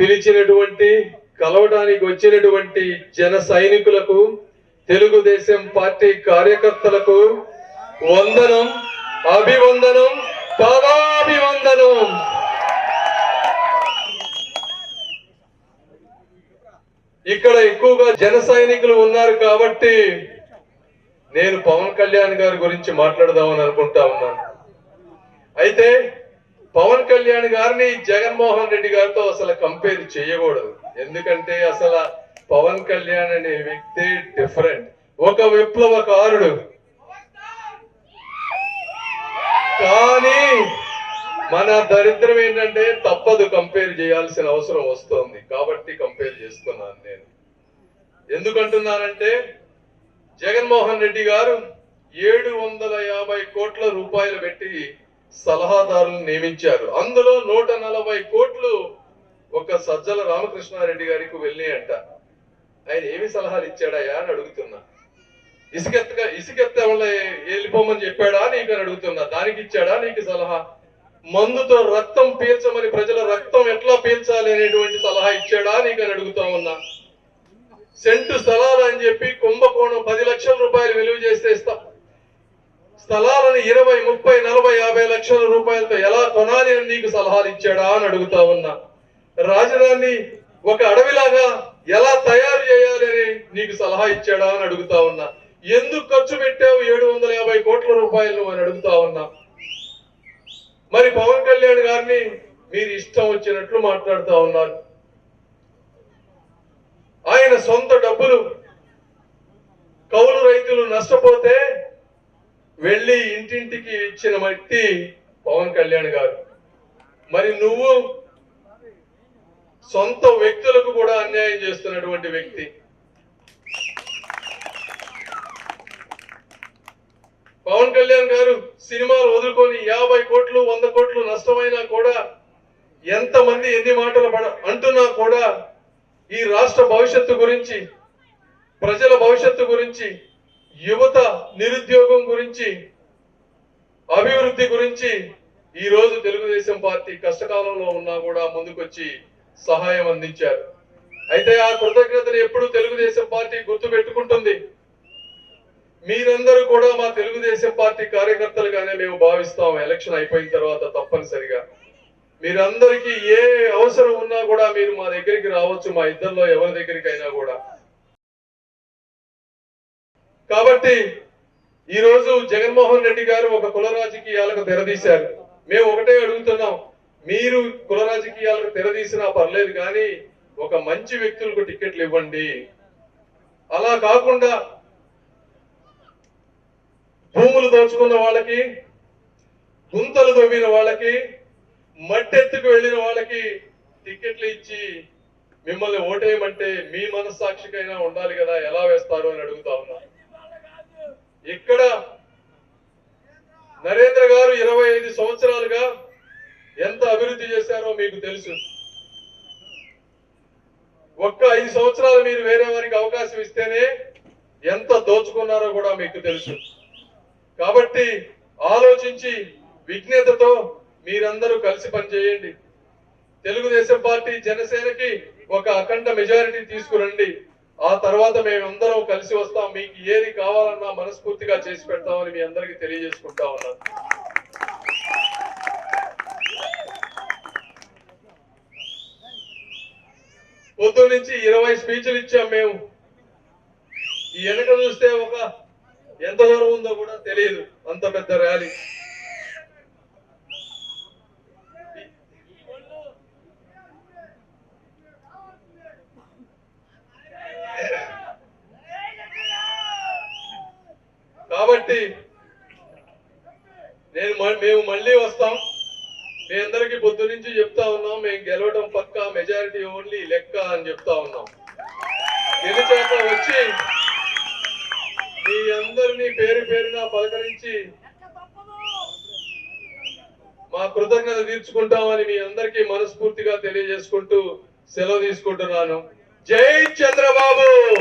పిలిచినటువంటి కలవడానికి వచ్చినటువంటి జన సైనికులకు తెలుగుదేశం పార్టీ కార్యకర్తలకు వందనం అభివందనం పదాభివందనం ఇక్కడ ఎక్కువగా జన సైనికులు ఉన్నారు కాబట్టి నేను పవన్ కళ్యాణ్ గారి గురించి మాట్లాడదామని అనుకుంటా ఉన్నాను. అయితే పవన్ కళ్యాణ్ గారిని జగన్మోహన్ రెడ్డి గారితో అసలు కంపేర్ చేయకూడదు. ఎందుకంటే అసలు పవన్ కళ్యాణ్ అనే వ్యక్తి డిఫరెంట్ ఒక విప్లవకారుడు కానీ మన దరిద్రం ఏంటంటే తప్పదు కంపేర్ చేయాల్సిన అవసరం వస్తోంది. కాబట్టి కంపేర్ చేస్తున్నాను నేను. ఎందుకంటున్నానంటే జగన్మోహన్ రెడ్డి గారు ఏడు వందల యాభై కోట్ల రూపాయలు పెట్టి సలహాదారులు నియమించారు. అందులో నూట నలభై కోట్లు ఒక సజ్జల రామకృష్ణారెడ్డి గారికి వెళ్ళాయంట ఆయన ఏమి సలహాలు ఇచ్చాడయా అని అడుగుతున్నా. ఇసుకెత్తగా ఇసుకెత్త వెళ్ళిపోమని చెప్పాడా నీకు అని అడుగుతున్నా. దానికి ఇచ్చాడా నీకు సలహా? మందుతో రక్తం పీల్చమని ప్రజల రక్తం ఎట్లా పీల్చాలి అనేటువంటి సలహా ఇచ్చాడా నీకు అని అడుగుతా ఉన్నా. సెంటు స్థలాలు అని చెప్పి కుంభకోణం పది లక్షల రూపాయలు విలువ చేస్తే ఇస్తా స్థలాలను ఇరవై ముప్పై నలభై యాభై లక్షల రూపాయలతో ఎలా కొనాలి అని నీకు సలహాలు ఇచ్చాడా అని అడుగుతా ఉన్నా. రాజధాని ఒక అడవిలాగా ఎలా తయారు చేయాలి అని నీకు సలహా ఇచ్చాడా అని అడుగుతా ఉన్నా. ఎందుకు ఖర్చు పెట్టావు ఏడు వందల యాభై కోట్ల రూపాయలు అని అడుగుతా ఉన్నా. మరి పవన్ కళ్యాణ్ గారిని మీరు ఇష్టం వచ్చినట్లు మాట్లాడుతూ ఉన్నారు. ఆయన సొంత డబ్బులు కౌలు రైతులు నష్టపోతే వెళ్ళి ఇంటింటికి ఇచ్చిన మట్టి పవన్ కళ్యాణ్ గారు. మరి నువ్వు సొంత వ్యక్తులకు కూడా అన్యాయం చేస్తున్నటువంటి వ్యక్తి. పవన్ కళ్యాణ్ గారు సినిమాలు వదులుకొని యాభై కోట్లు వంద కోట్లు నష్టమైనా కూడా ఎంతమంది ఎన్ని మాటలు పడ అంటున్నా కూడా ఈ రాష్ట్ర భవిష్యత్తు గురించి ప్రజల భవిష్యత్తు గురించి యువత నిరుద్యోగం గురించి అభివృద్ధి గురించి ఈ రోజు తెలుగుదేశం పార్టీ కష్టకాలంలో ఉన్నా కూడా ముందుకొచ్చి సహాయం అందించారు. అయితే ఆ కృతజ్ఞతను ఎప్పుడు తెలుగుదేశం పార్టీ గుర్తు పెట్టుకుంటుంది మీరందరూ కూడా మా తెలుగుదేశం పార్టీ కార్యకర్తలుగానే మేము భావిస్తాం. ఎలక్షన్ అయిపోయిన తర్వాత తప్పనిసరిగా. మీరందరికీ ఏ అవసరం ఉన్నా కూడా మీరు మా దగ్గరికి రావచ్చు మా ఇద్దరిలో ఎవరి దగ్గరికైనా కూడా. కాబట్టి ఈ రోజు జగన్మోహన్ రెడ్డి గారు ఒక కుల రాజకీయాలకు తెరదీశారు. మేము ఒకటే అడుగుతున్నాం. మీరు కుల రాజకీయాలకు తెరదీసినా పర్లేదు కానీ ఒక మంచి వ్యక్తులకు టికెట్లు ఇవ్వండి. అలా కాకుండా భూములు దోచుకున్న వాళ్ళకి గుంతలు దొవ్విన వాళ్ళకి మట్టెత్తుకు వెళ్ళిన వాళ్ళకి టికెట్లు ఇచ్చి మిమ్మల్ని ఓటేయమంటే మీ మనస్సాక్షికైనా ఉండాలి కదా ఎలా వేస్తారు అని అడుగుతా ఉన్నా. ఇక్కడ నరేంద్ర గారు ఇరవై ఐదు సంవత్సరాలుగా ఎంత అభివృద్ధి చేశారో మీకు తెలుసు. ఒక్క ఐదు సంవత్సరాలు మీరు వేరే వారికి అవకాశం ఇస్తేనే ఎంత దోచుకున్నారో కూడా మీకు తెలుసు. కాబట్టి ఆలోచించి విజ్ఞతతో మీరందరూ కలిసి పనిచేయండి. తెలుగుదేశం పార్టీ జనసేనకి ఒక అఖండ మెజారిటీ తీసుకురండి. ఆ తర్వాత మేమందరం కలిసి వస్తాం. మీకు ఏది కావాలన్నా మనస్ఫూర్తిగా చేసి పెడతామని మీ అందరికీ తెలియజేసుకుంటా ఉన్నాను. పొద్దు నుంచి ఇరవై స్పీచ్లు ఇచ్చాం మేము. ఈ వెనక చూస్తే ఒక ఎంత దూరం ఉందో కూడా తెలియదు. అంత పెద్ద ర్యాలీ. కాబట్టి నేను మ- మేము మళ్ళీ వస్తాం. మీ అందరికి పొద్దు నుంచి చెప్తా ఉన్నాం మేము గెలవడం పక్క మెజారిటీ ఓన్లీ లెక్క అని చెప్తా ఉన్నాం. గెలిచాక వచ్చి మీ అందరినీ పేరు పేరున పలకరించి మా కృతజ్ఞత తీర్చుకుంటామని మీ అందరికీ మనస్ఫూర్తిగా తెలియజేసుకుంటూ సెలవు తీసుకుంటున్నాను. జై చంద్రబాబు!